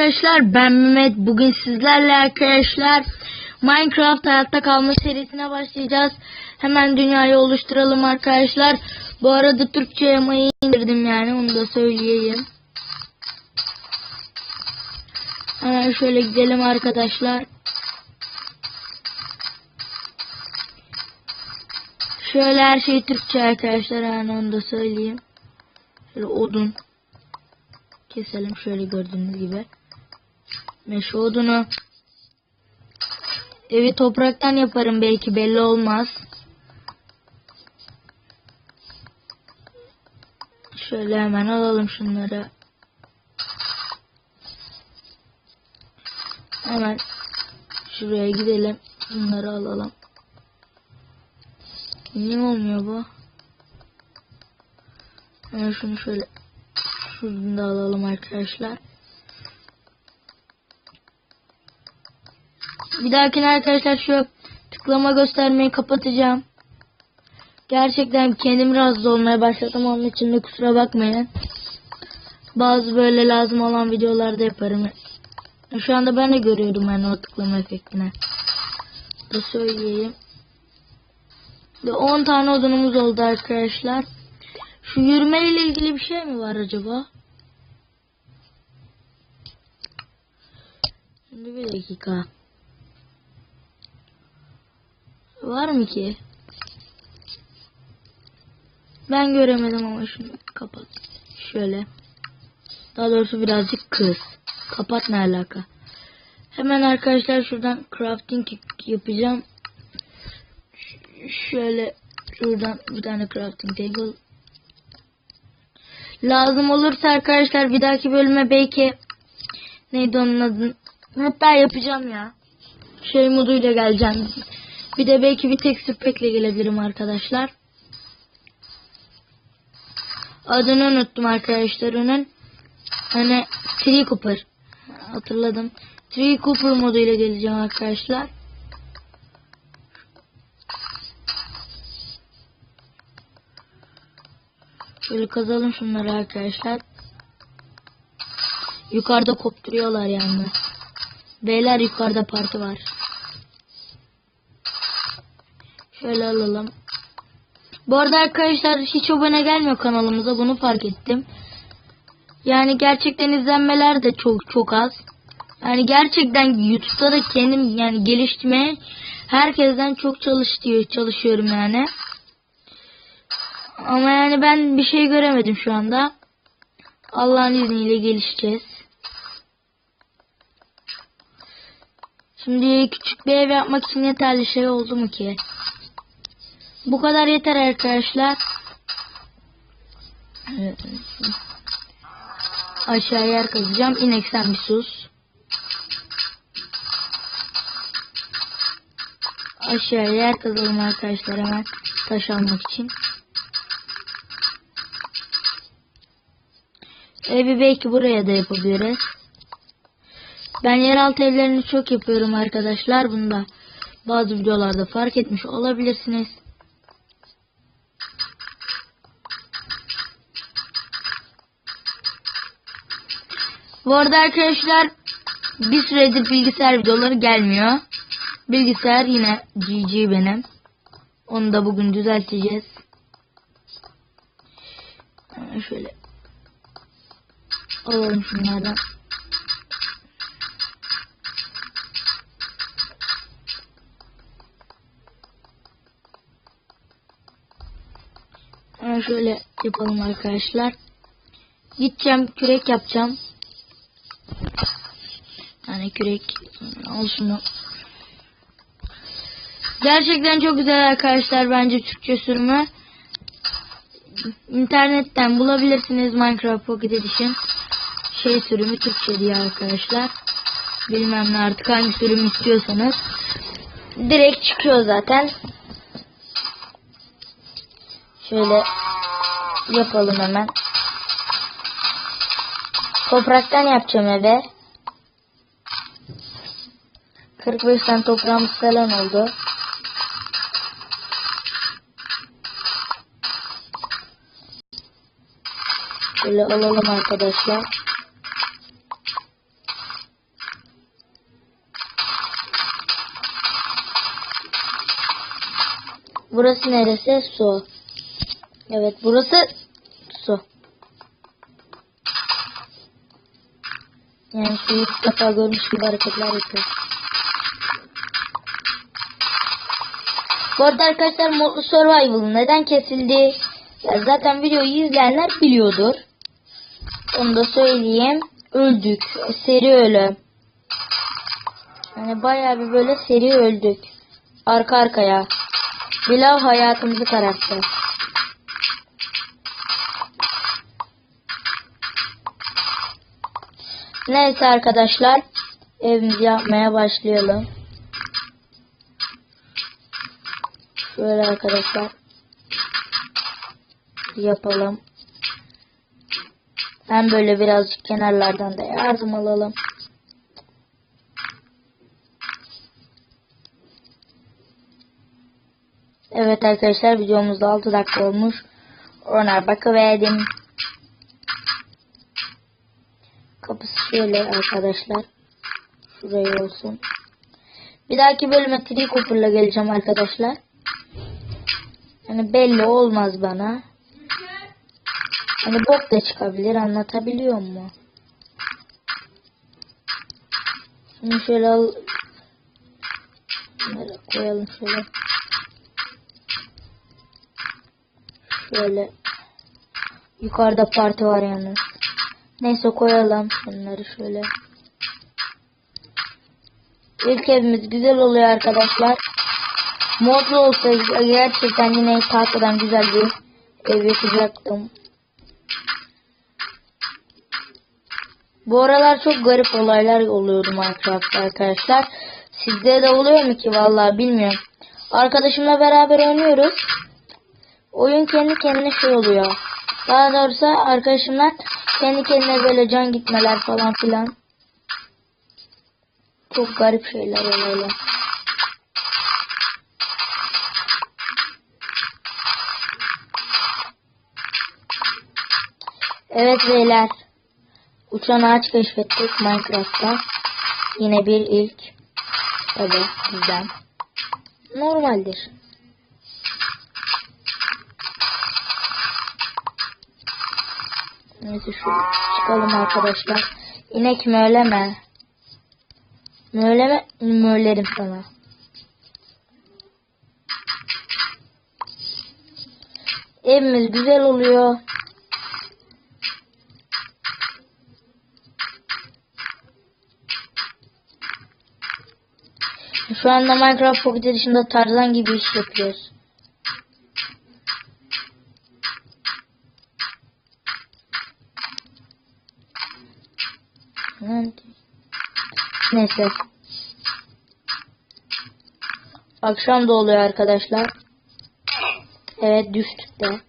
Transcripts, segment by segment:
Arkadaşlar ben Mehmet. Bugün sizlerle arkadaşlar Minecraft hayatta kalma serisine başlayacağız. Hemen dünyayı oluşturalım arkadaşlar. Bu arada Türkçe yamayı indirdim yani onu da söyleyeyim. Hemen şöyle gidelim arkadaşlar. Şöyle her şey Türkçe arkadaşlar yani onu da söyleyeyim. Şöyle odun. Keselim şöyle gördüğünüz gibi. Meşe odunu. Evi topraktan yaparım belki belli olmaz. Şöyle hemen alalım şunları. Hemen şuraya gidelim. Bunları alalım. Niye olmuyor bu? Hemen şunu şöyle şunu da alalım arkadaşlar. Bir dahakine arkadaşlar şu tıklama göstermeyi kapatacağım. Gerçekten kendim rahatsız olmaya başladım. Onun için de kusura bakmayın. Bazı böyle lazım olan videolarda yaparım. Şu anda ben de görüyorum yani o tıklama efektini. Da söyleyeyim. Ve 10 tane odunumuz oldu arkadaşlar. Şu yürüme ile ilgili bir şey mi var acaba? Şimdi bir dakika. Var mı ki? Ben göremedim ama şunu kapat. Şöyle. Daha doğrusu birazcık kız. Kapat ne alaka? Hemen arkadaşlar şuradan crafting yapacağım. Şöyle şuradan bir tane crafting table lazım olursa arkadaşlar bir dahaki bölüme belki neydi onun adı hatta yapacağım ya şey moduyla geleceğim bir de belki bir texture pack'le gelebilirim arkadaşlar adını unuttum arkadaşlar onun hani Tree Cooper hatırladım Tree Cooper moduyla geleceğim arkadaşlar Şöyle kazalım şunları arkadaşlar. Yukarıda kopturuyorlar yani. Beyler yukarıda parti var. Şöyle alalım. Bu arada arkadaşlar hiç abone gelmiyor kanalımıza bunu fark ettim. Yani gerçekten izlenmeler de çok çok az. Yani gerçekten YouTube'da da kendim yani geliştirmeye herkesten çok çalışıyor, çalışıyorum yani. Ama yani ben bir şey göremedim şu anda. Allah'ın izniyle gelişeceğiz. Şimdi küçük bir ev yapmak için yeterli şey oldu mu ki? Bu kadar yeter arkadaşlar. Aşağıya yer kazacağım. İnek sen bir sus. Aşağıya yer kazalım arkadaşlar hemen taş almak için. Evi belki buraya da yapabiliriz. Ben yeraltı evlerini çok yapıyorum arkadaşlar. Bunu da bazı videolarda fark etmiş olabilirsiniz. Bu arada arkadaşlar bir süredir bilgisayar videoları gelmiyor. Bilgisayar yine GG benim. Onu da bugün düzelteceğiz. Hemen Şöyle alalım şunlardan. Hemen şöyle yapalım arkadaşlar. Gideceğim kürek yapacağım. Yani kürek al şunu. Gerçekten çok güzel arkadaşlar bence Türkçe sürümü. İnternetten bulabilirsiniz Minecraft Pocket Edition. Şey sürümü Türkçe diye arkadaşlar. Bilmem ne artık hangi sürüm istiyorsanız. Direkt çıkıyor zaten. Şöyle yapalım hemen. Topraktan yapacağım eve. 45 tane toprağımız falan oldu. Şöyle alalım arkadaşlar. Burası neresi? Su. Evet burası Yani ilk defa görmüş gibi hareketler yapıyor. Bu arada arkadaşlar Modlu Survival neden kesildi? Ya zaten videoyu izleyenler biliyordur. Onu da söyleyeyim. Öldük. Seri ölüm. Yani bayağı bir böyle seri öldük. Arka arkaya. Bilav hayatımızı kararttı. Neyse arkadaşlar. Evimizi yapmaya başlayalım. Şöyle arkadaşlar. Yapalım. Hem böyle birazcık kenarlardan da yardım alalım. Evet arkadaşlar videomuzda 6 dakika olmuş. Ona bakıverdim. Kapısı şöyle arkadaşlar. Şuraya olsun. Bir dahaki bölüme Tree Cooper'la geleceğim arkadaşlar. Yani belli olmaz bana. Hani bok da çıkabilir anlatabiliyor mu? Şunu şöyle al. Şunları koyalım şöyle. Şöyle. Yukarıda parti var yalnız. Neyse koyalım şunları şöyle. İlk evimiz güzel oluyor arkadaşlar. Modlu olsa gerçekten yine tahtadan güzel bir ev yapacaktım. Bu aralar çok garip olaylar oluyordu Minecraft'ta arkadaşlar. Sizde de oluyor mu ki vallahi bilmiyorum. Arkadaşımla beraber oynuyoruz. Oyun kendi kendine şey oluyor. Daha doğrusu arkadaşımla kendi kendine böyle can gitmeler falan filan. Çok garip şeyler oluyor. Evet beyler. Uçan ağaç keşfettik Minecraft'ta. Yine bir ilk. Evet bizden. Normaldir. Neyse şu çıkalım arkadaşlar. İnek möyleme. Möyleme möylerim sana. Evimiz güzel oluyor. Şu anda Minecraft Pocket Edition'da Tarzan gibi iş yapıyoruz. Neyse. Akşam da oluyor arkadaşlar. Evet düştük de.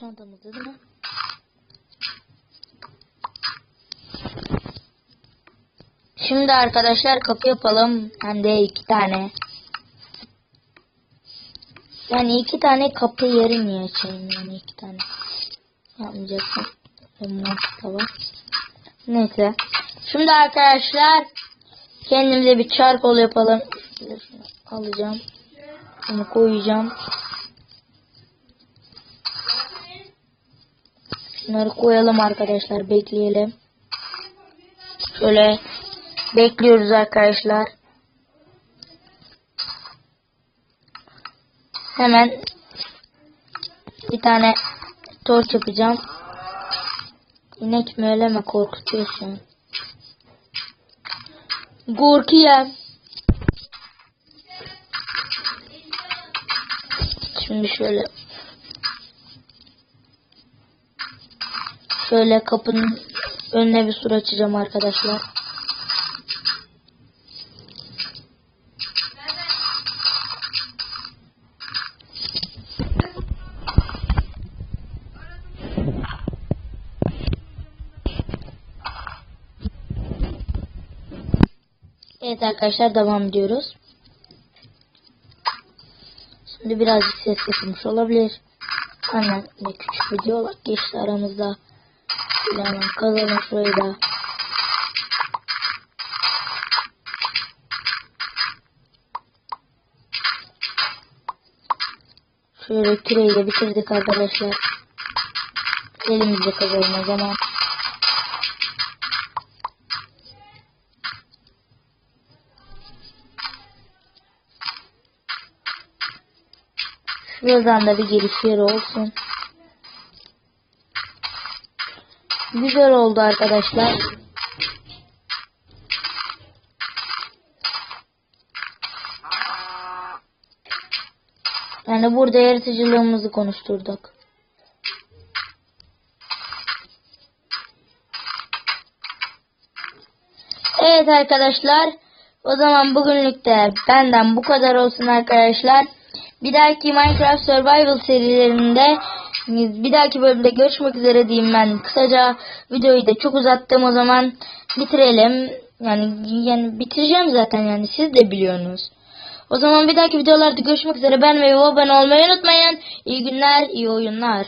Çantamızda değil? Şimdi arkadaşlar kapı yapalım. Hem de iki tane. Yani iki tane kapı yeri niye açayım yani iki tane. Yapmayacaksın. Var. Neyse. Şimdi arkadaşlar kendimize bir çarkol yapalım. Alacağım. Bunu koyacağım. Şunları koyalım arkadaşlar. Bekleyelim. Şöyle bekliyoruz arkadaşlar. Hemen bir tane torç yapacağım. İnek mi öyle mi korkutuyorsun? Korkuyorum. Şimdi şöyle şöyle kapının önüne bir sur açacağım arkadaşlar. Evet arkadaşlar devam ediyoruz. Şimdi birazcık ses yapılmış olabilir. Aynen ne küçük videolar geçti aramızda. Hemen kazalım şurayı da. Şöyle küreyi de bitirdik arkadaşlar. Elimizde kazalım o zaman. Şuradan da bir giriş yeri olsun. Güzel oldu arkadaşlar. Yani burada yaratıcılığımızı konuşturduk. Evet arkadaşlar. O zaman bugünlük de benden bu kadar olsun arkadaşlar. Bir dahaki Minecraft Survival serilerinde bir dahaki bölümde görüşmek üzere diyeyim ben. Kısaca videoyu da çok uzattım o zaman bitirelim. Yani yani bitireceğim zaten yani siz de biliyorsunuz. O zaman bir dahaki videolarda görüşmek üzere. Ben ve abone olmayı unutmayın. İyi günler, iyi oyunlar.